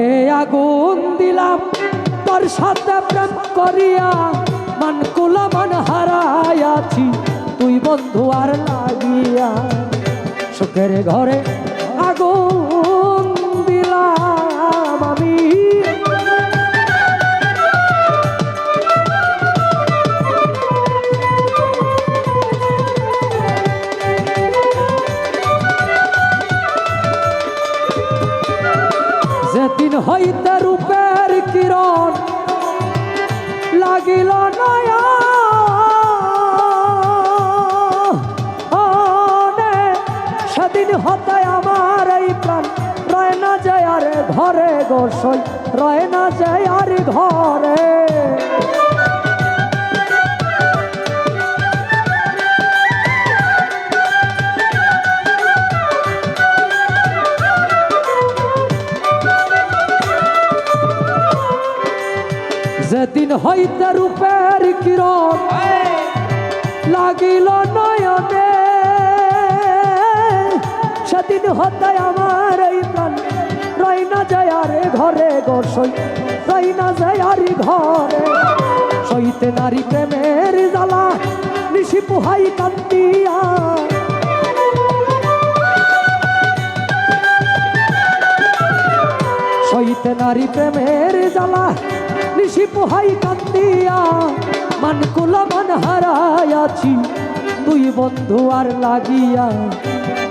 আগুন দিলাম, তোর সাথে প্রেম করিয়া মান কুলা মান হারাইয়াছি, তুই বন্ধু আর লাগিয়া। সুখের ঘরে যেদিন হইতে রূপের কিরণ লাগিল নয়া সেদিন হতে আমার এই প্রাণ। রয় না যায় আরে ঘরে গোসই রয় না যায় আরে ঘরে। যেদিন হইতে রূপের কিরণ। লাগিল নয়নে। সেদিন হতে আমার এই প্রাণ। রই না যায় আরে ঘরে গোসই রই না যায় আরে ঘরে সইতে নারী প্রেমের জ্বালা নিশি পুহাই কান্দিয়া। সইতে নারী প্রেমের জ্বালা নিশি পোহাই কান্দিয়া, মান কুলা মান হারাইয়াছি তুই বন্ধু আর লাগিয়া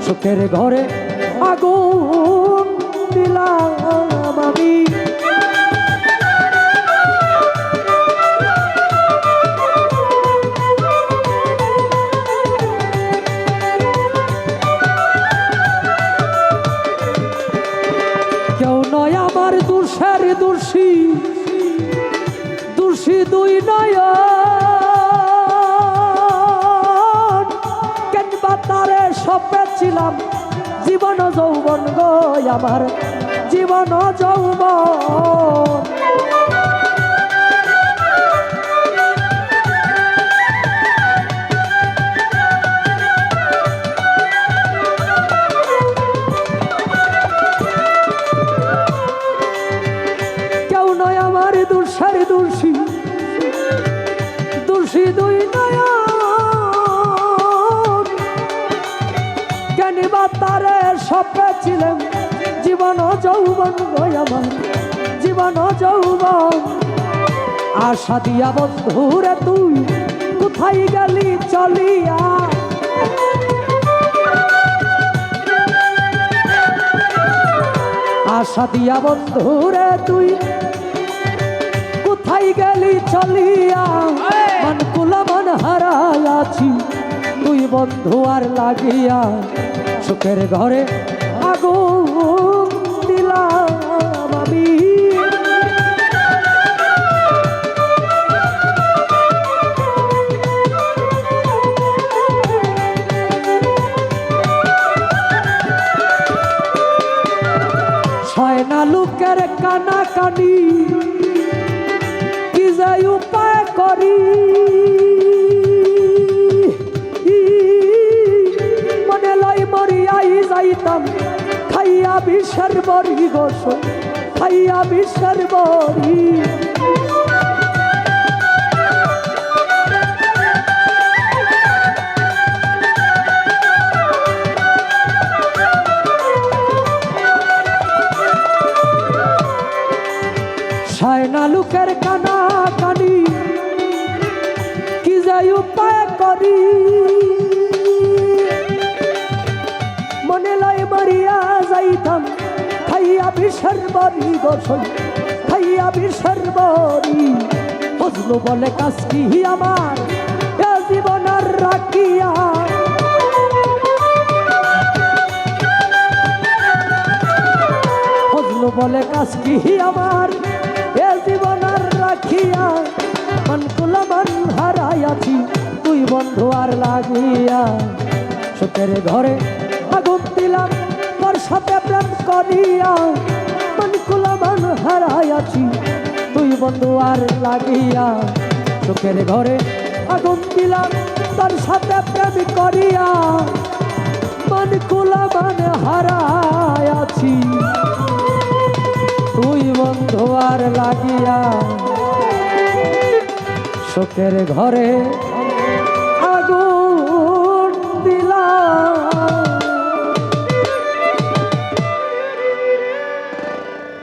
সুখের ঘরে আগুন দিলাম আমি। কেউ নয় আমার দুষের দোষী দোষী দুই নয় কেনবা তারে সপেছিলাম জীবন যৌবন গো আমার। জীবন যৌবন। কেউ নয় তারে সপে ছিলেন জীবন যৌবন গয় আমার জীবন যৌবন। আশা দিয়া বন্ধুরে তুই কোথায় গেলি চলিয়া? আশা দিয়া বন্ধুরে তুই কোথায় গেলি চলিয়া? মান কুলা মান হারাইয়াছি। তুই বন্ধু আর লাগিয়া সুখের ঘরে আগুন দিলাম আমি। ছয়না লোকের কানা কানি কি যে উপায় করি? বিশ্বের বরি গোস খাইয়া বিশ্বের বরি সায়না লোকের কানা কানি কি যাই উপায় করি। খাইয়া বিষের বরি গোসল খাইয়া বিষের বরি ফজলু বলে, কাজ কি আমার? এ জীবন আর রাখিয়া ফজলু বলে, কাজ কি আমার? এ জীবন আর রাখিয়া মন হারাইয়াছি তুই বন্ধু আর লাগিয়া। সুখের ঘরে তোর সাথে প্রেম করিয়া মন কুলা মন হারাইয়াছি। তুই বন্ধু আর লাগিয়া সুখের ঘরে আগুন দিলাম, তোর সাথে প্রেম করিয়া মন কুলা মন হারাইয়াছি। তুই বন্ধু আর লাগিয়া শোকের ঘরে